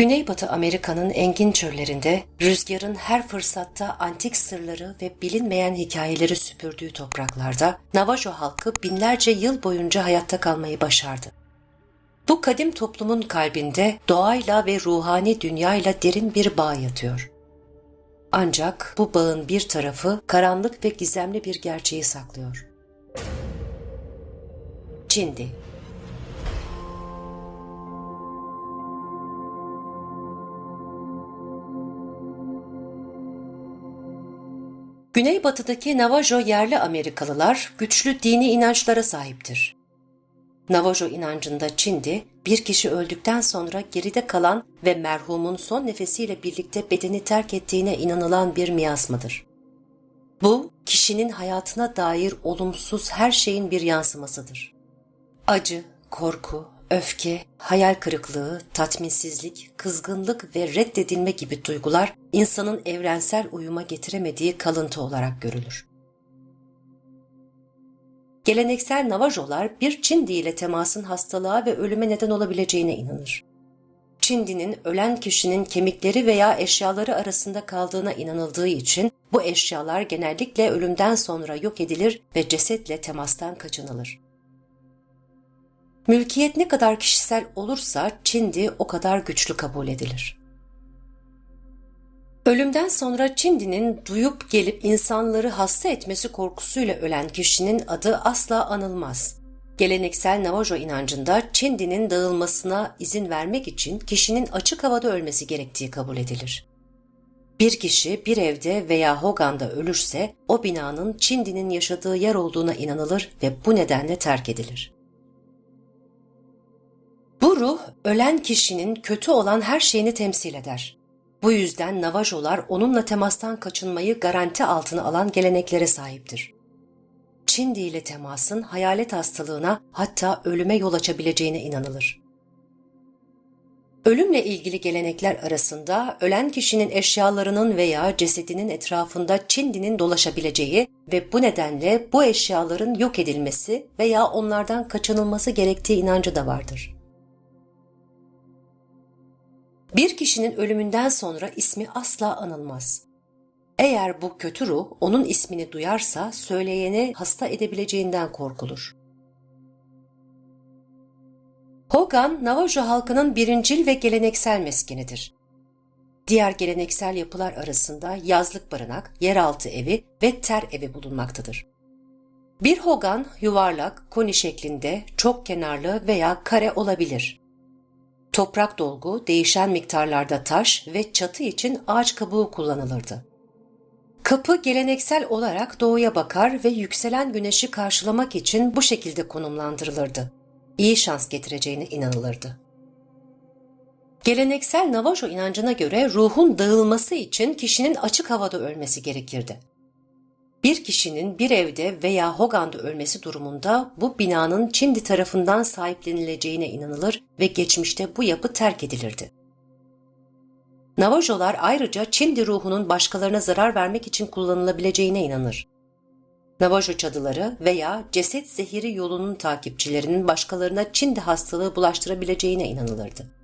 Güneybatı Amerika'nın engin çöllerinde rüzgarın her fırsatta antik sırları ve bilinmeyen hikayeleri süpürdüğü topraklarda Navajo halkı binlerce yıl boyunca hayatta kalmayı başardı. Bu kadim toplumun kalbinde doğayla ve ruhani dünyayla derin bir bağ yatıyor. Ancak bu bağın bir tarafı karanlık ve gizemli bir gerçeği saklıyor. Çindi Güneybatıdaki Navajo yerli Amerikalılar güçlü dini inançlara sahiptir. Navajo inancında Çindi, bir kişi öldükten sonra geride kalan ve merhumun son nefesiyle birlikte bedeni terk ettiğine inanılan bir miasmadır. Bu, kişinin hayatına dair olumsuz her şeyin bir yansımasıdır. Acı, korku, öfke, hayal kırıklığı, tatminsizlik, kızgınlık ve reddedilme gibi duygular insanın evrensel uyuma getiremediği kalıntı olarak görülür. Geleneksel Navajolar bir Çindi ile temasın hastalığa ve ölüme neden olabileceğine inanır. Çindi'nin ölen kişinin kemikleri veya eşyaları arasında kaldığına inanıldığı için bu eşyalar genellikle ölümden sonra yok edilir ve cesetle temastan kaçınılır. Mülkiyet ne kadar kişisel olursa Çindi o kadar güçlü kabul edilir. Ölümden sonra Çindi'nin duyup gelip insanları hasta etmesi korkusuyla ölen kişinin adı asla anılmaz. Geleneksel Navajo inancında Çindi'nin dağılmasına izin vermek için kişinin açık havada ölmesi gerektiği kabul edilir. Bir kişi bir evde veya Hogan'da ölürse o binanın Çindi'nin yaşadığı yer olduğuna inanılır ve bu nedenle terk edilir. Bu ruh ölen kişinin kötü olan her şeyini temsil eder. Bu yüzden Navajolar onunla temastan kaçınmayı garanti altına alan geleneklere sahiptir. Çindi ile temasın hayalet hastalığına hatta ölüme yol açabileceğine inanılır. Ölümle ilgili gelenekler arasında ölen kişinin eşyalarının veya cesedinin etrafında Çindi'nin dolaşabileceği ve bu nedenle bu eşyaların yok edilmesi veya onlardan kaçınılması gerektiği inancı da vardır. Bir kişinin ölümünden sonra ismi asla anılmaz. Eğer bu kötü ruh onun ismini duyarsa söyleyeni hasta edebileceğinden korkulur. Hogan, Navajo halkının birincil ve geleneksel meskenidir. Diğer geleneksel yapılar arasında yazlık barınak, yeraltı evi ve ter evi bulunmaktadır. Bir hogan yuvarlak, koni şeklinde, çok kenarlı veya kare olabilir. Toprak dolgu değişen miktarlarda taş ve çatı için ağaç kabuğu kullanılırdı. Kapı geleneksel olarak doğuya bakar ve yükselen güneşi karşılamak için bu şekilde konumlandırılırdı. İyi şans getireceğine inanılırdı. Geleneksel Navajo inancına göre ruhun dağılması için kişinin açık havada ölmesi gerekirdi. Bir kişinin bir evde veya Hogan'da ölmesi durumunda bu binanın Çindi tarafından sahiplenileceğine inanılır ve geçmişte bu yapı terk edilirdi. Navajolar ayrıca Çindi ruhunun başkalarına zarar vermek için kullanılabileceğine inanır. Navajo çadıları veya ceset zehiri yolunun takipçilerinin başkalarına Çindi hastalığı bulaştırabileceğine inanılırdı.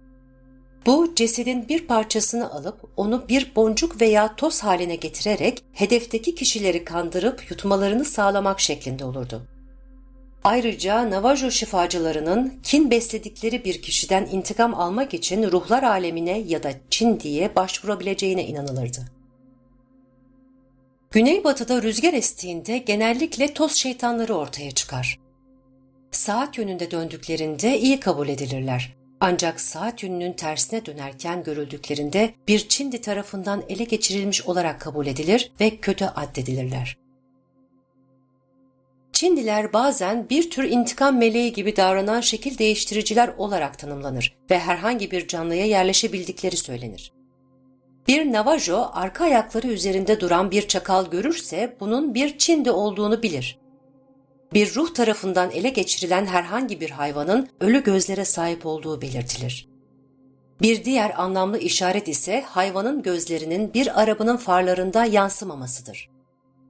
Bu cesedin bir parçasını alıp onu bir boncuk veya toz haline getirerek hedefteki kişileri kandırıp yutmalarını sağlamak şeklinde olurdu. Ayrıca Navajo şifacılarının kin besledikleri bir kişiden intikam almak için ruhlar alemine ya da Çin diye başvurabileceğine inanılırdı. Güneybatıda rüzgar estiğinde genellikle toz şeytanları ortaya çıkar. Saat yönünde döndüklerinde iyi kabul edilirler. Ancak saat yönünün tersine dönerken görüldüklerinde bir Çindi tarafından ele geçirilmiş olarak kabul edilir ve kötü addedilirler. Çindiler bazen bir tür intikam meleği gibi davranan şekil değiştiriciler olarak tanımlanır ve herhangi bir canlıya yerleşebildikleri söylenir. Bir Navajo arka ayakları üzerinde duran bir çakal görürse bunun bir Çindi olduğunu bilir bir ruh tarafından ele geçirilen herhangi bir hayvanın ölü gözlere sahip olduğu belirtilir. Bir diğer anlamlı işaret ise hayvanın gözlerinin bir arabanın farlarında yansımamasıdır.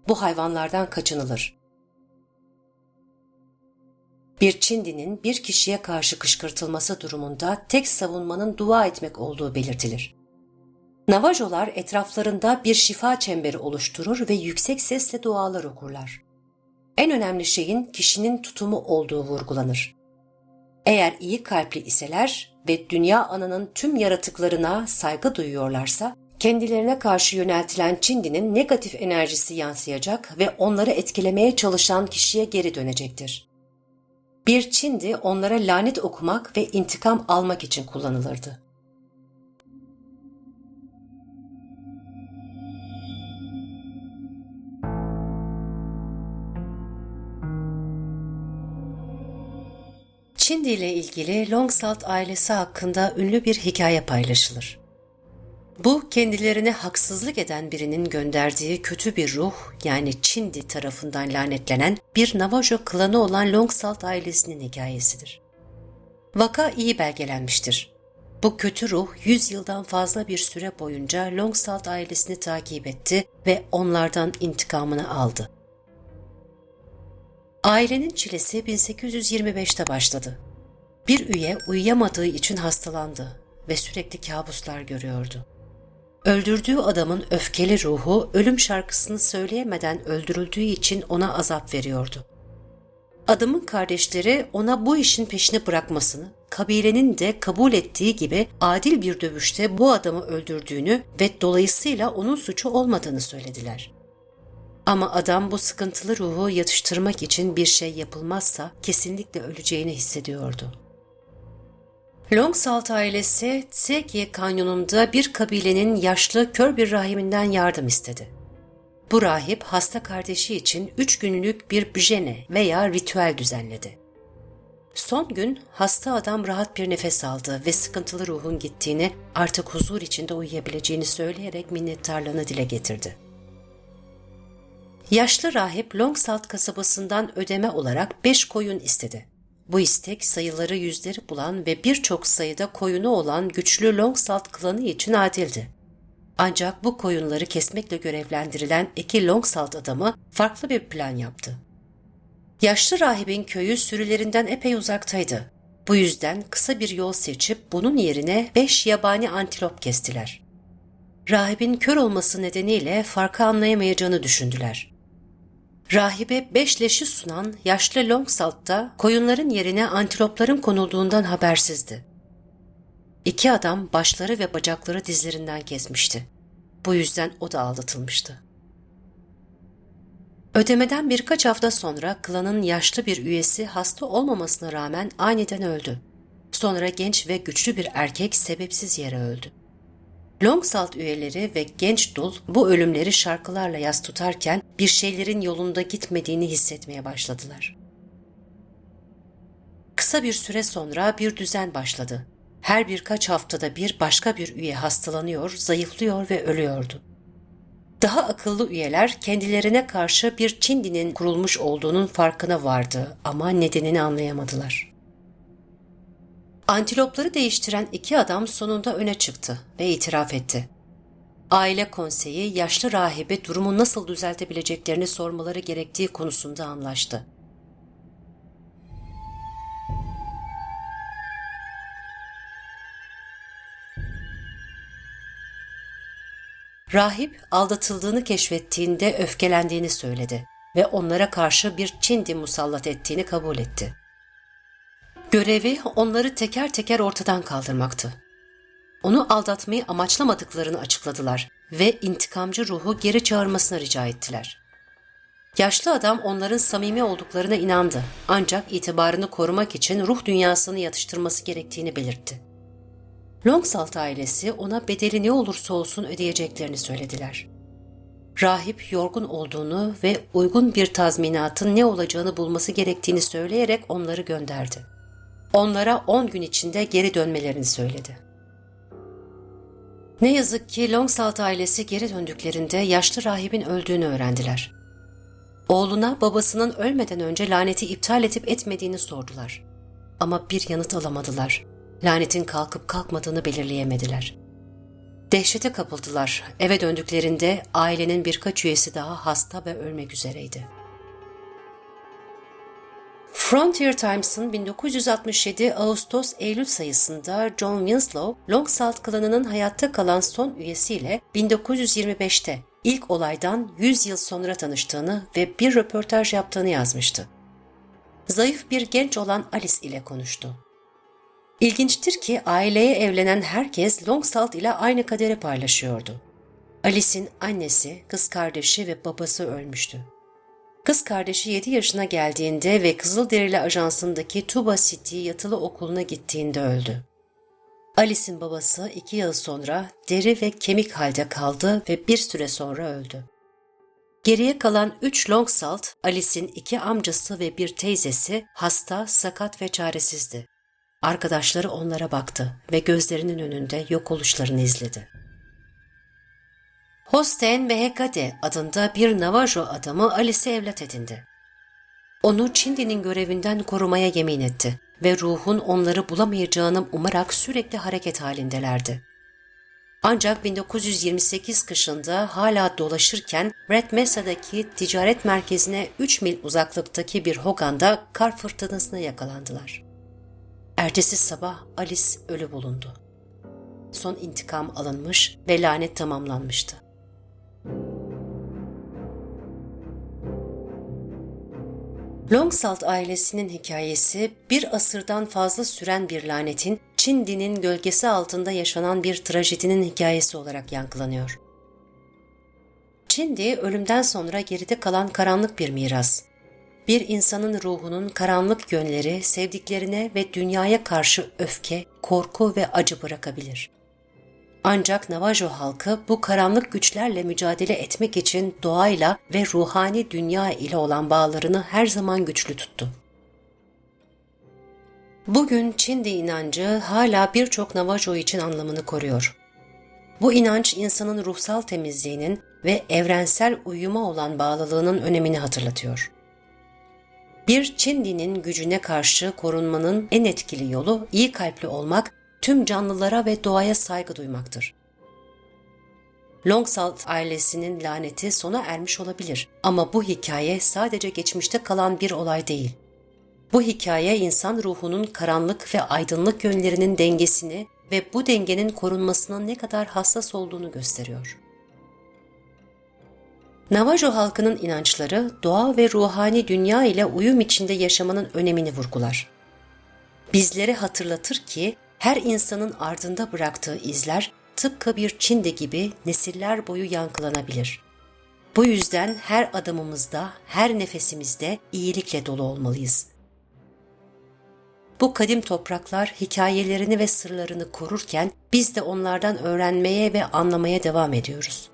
Bu hayvanlardan kaçınılır. Bir Çindi'nin bir kişiye karşı kışkırtılması durumunda tek savunmanın dua etmek olduğu belirtilir. Navajolar etraflarında bir şifa çemberi oluşturur ve yüksek sesle dualar okurlar. En önemli şeyin kişinin tutumu olduğu vurgulanır. Eğer iyi kalpli iseler ve dünya ananın tüm yaratıklarına saygı duyuyorlarsa, kendilerine karşı yöneltilen Çindi'nin negatif enerjisi yansıyacak ve onları etkilemeye çalışan kişiye geri dönecektir. Bir Çindi onlara lanet okumak ve intikam almak için kullanılırdı. Çindi ile ilgili Longsalt ailesi hakkında ünlü bir hikaye paylaşılır. Bu kendilerine haksızlık eden birinin gönderdiği kötü bir ruh yani Çindi tarafından lanetlenen bir Navajo klanı olan Longsalt ailesinin hikayesidir. Vaka iyi belgelenmiştir. Bu kötü ruh 100 yıldan fazla bir süre boyunca Longsalt ailesini takip etti ve onlardan intikamını aldı. Ailenin çilesi 1825'te başladı. Bir üye uyuyamadığı için hastalandı ve sürekli kabuslar görüyordu. Öldürdüğü adamın öfkeli ruhu ölüm şarkısını söyleyemeden öldürüldüğü için ona azap veriyordu. Adamın kardeşleri ona bu işin peşini bırakmasını, kabilenin de kabul ettiği gibi adil bir dövüşte bu adamı öldürdüğünü ve dolayısıyla onun suçu olmadığını söylediler. Ama adam bu sıkıntılı ruhu yatıştırmak için bir şey yapılmazsa kesinlikle öleceğini hissediyordu. Longsalt ailesi Tsekye kanyonunda bir kabilenin yaşlı kör bir rahiminden yardım istedi. Bu rahip hasta kardeşi için üç günlük bir büjene veya ritüel düzenledi. Son gün hasta adam rahat bir nefes aldı ve sıkıntılı ruhun gittiğini, artık huzur içinde uyuyabileceğini söyleyerek minnettarlığını dile getirdi. Yaşlı rahip Longsalt kasabasından ödeme olarak beş koyun istedi. Bu istek sayıları yüzleri bulan ve birçok sayıda koyunu olan güçlü Longsalt klanı için adildi. Ancak bu koyunları kesmekle görevlendirilen iki Longsalt adamı farklı bir plan yaptı. Yaşlı rahibin köyü sürülerinden epey uzaktaydı. Bu yüzden kısa bir yol seçip bunun yerine beş yabani antilop kestiler. Rahibin kör olması nedeniyle farkı anlayamayacağını düşündüler. Rahibe beş leşi sunan yaşlı Longsalt da koyunların yerine antilopların konulduğundan habersizdi. İki adam başları ve bacakları dizlerinden kesmişti. Bu yüzden o da aldatılmıştı. Ödemeden birkaç hafta sonra klanın yaşlı bir üyesi hasta olmamasına rağmen aniden öldü. Sonra genç ve güçlü bir erkek sebepsiz yere öldü. Longsalt üyeleri ve genç dul bu ölümleri şarkılarla yas tutarken bir şeylerin yolunda gitmediğini hissetmeye başladılar. Kısa bir süre sonra bir düzen başladı. Her birkaç haftada bir başka bir üye hastalanıyor, zayıflıyor ve ölüyordu. Daha akıllı üyeler kendilerine karşı bir Çindi'nin kurulmuş olduğunun farkına vardı ama nedenini anlayamadılar. Antilopları değiştiren iki adam sonunda öne çıktı ve itiraf etti. Aile konseyi yaşlı rahibe durumu nasıl düzeltebileceklerini sormaları gerektiği konusunda anlaştı. Rahip aldatıldığını keşfettiğinde öfkelendiğini söyledi ve onlara karşı bir Çindi musallat ettiğini kabul etti. Görevi onları teker teker ortadan kaldırmaktı. Onu aldatmayı amaçlamadıklarını açıkladılar ve intikamcı ruhu geri çağırmasına rica ettiler. Yaşlı adam onların samimi olduklarına inandı ancak itibarını korumak için ruh dünyasını yatıştırması gerektiğini belirtti. Longsalt ailesi ona bedeli ne olursa olsun ödeyeceklerini söylediler. Rahip yorgun olduğunu ve uygun bir tazminatın ne olacağını bulması gerektiğini söyleyerek onları gönderdi onlara 10 gün içinde geri dönmelerini söyledi. Ne yazık ki Longsalt ailesi geri döndüklerinde yaşlı rahibin öldüğünü öğrendiler. Oğluna babasının ölmeden önce laneti iptal edip etmediğini sordular. Ama bir yanıt alamadılar. Lanetin kalkıp kalkmadığını belirleyemediler. Dehşete kapıldılar. Eve döndüklerinde ailenin birkaç üyesi daha hasta ve ölmek üzereydi. Frontier Times'ın 1967 Ağustos-Eylül sayısında John Winslow, Long Salt klanının hayatta kalan son üyesiyle 1925'te ilk olaydan 100 yıl sonra tanıştığını ve bir röportaj yaptığını yazmıştı. Zayıf bir genç olan Alice ile konuştu. İlginçtir ki aileye evlenen herkes Long Salt ile aynı kaderi paylaşıyordu. Alice'in annesi, kız kardeşi ve babası ölmüştü. Kız kardeşi 7 yaşına geldiğinde ve Kızılderili Ajansı'ndaki Tuba City yatılı okuluna gittiğinde öldü. Alice'in babası 2 yıl sonra deri ve kemik halde kaldı ve bir süre sonra öldü. Geriye kalan 3 long salt, Alice'in iki amcası ve bir teyzesi hasta, sakat ve çaresizdi. Arkadaşları onlara baktı ve gözlerinin önünde yok oluşlarını izledi. Hosten ve Hekate adında bir Navajo adamı Alice'e evlat edindi. Onu Çindi'nin görevinden korumaya yemin etti ve ruhun onları bulamayacağını umarak sürekli hareket halindelerdi. Ancak 1928 kışında hala dolaşırken Red Mesa'daki ticaret merkezine 3 mil uzaklıktaki bir hoganda kar fırtınasına yakalandılar. Ertesi sabah Alice ölü bulundu. Son intikam alınmış ve lanet tamamlanmıştı. Longsalt ailesinin hikayesi bir asırdan fazla süren bir lanetin Çin dinin gölgesi altında yaşanan bir trajedinin hikayesi olarak yankılanıyor. Çindi ölümden sonra geride kalan karanlık bir miras. Bir insanın ruhunun karanlık yönleri sevdiklerine ve dünyaya karşı öfke, korku ve acı bırakabilir. Ancak Navajo halkı bu karanlık güçlerle mücadele etmek için doğayla ve ruhani dünya ile olan bağlarını her zaman güçlü tuttu. Bugün Çindi inancı hala birçok Navajo için anlamını koruyor. Bu inanç insanın ruhsal temizliğinin ve evrensel uyuma olan bağlılığının önemini hatırlatıyor. Bir Çindi'nin gücüne karşı korunmanın en etkili yolu iyi kalpli olmak tüm canlılara ve doğaya saygı duymaktır. Longsalt ailesinin laneti sona ermiş olabilir ama bu hikaye sadece geçmişte kalan bir olay değil. Bu hikaye insan ruhunun karanlık ve aydınlık yönlerinin dengesini ve bu dengenin korunmasına ne kadar hassas olduğunu gösteriyor. Navajo halkının inançları doğa ve ruhani dünya ile uyum içinde yaşamanın önemini vurgular. Bizlere hatırlatır ki her insanın ardında bıraktığı izler tıpkı bir çinde gibi nesiller boyu yankılanabilir. Bu yüzden her adımımızda, her nefesimizde iyilikle dolu olmalıyız. Bu kadim topraklar hikayelerini ve sırlarını korurken biz de onlardan öğrenmeye ve anlamaya devam ediyoruz.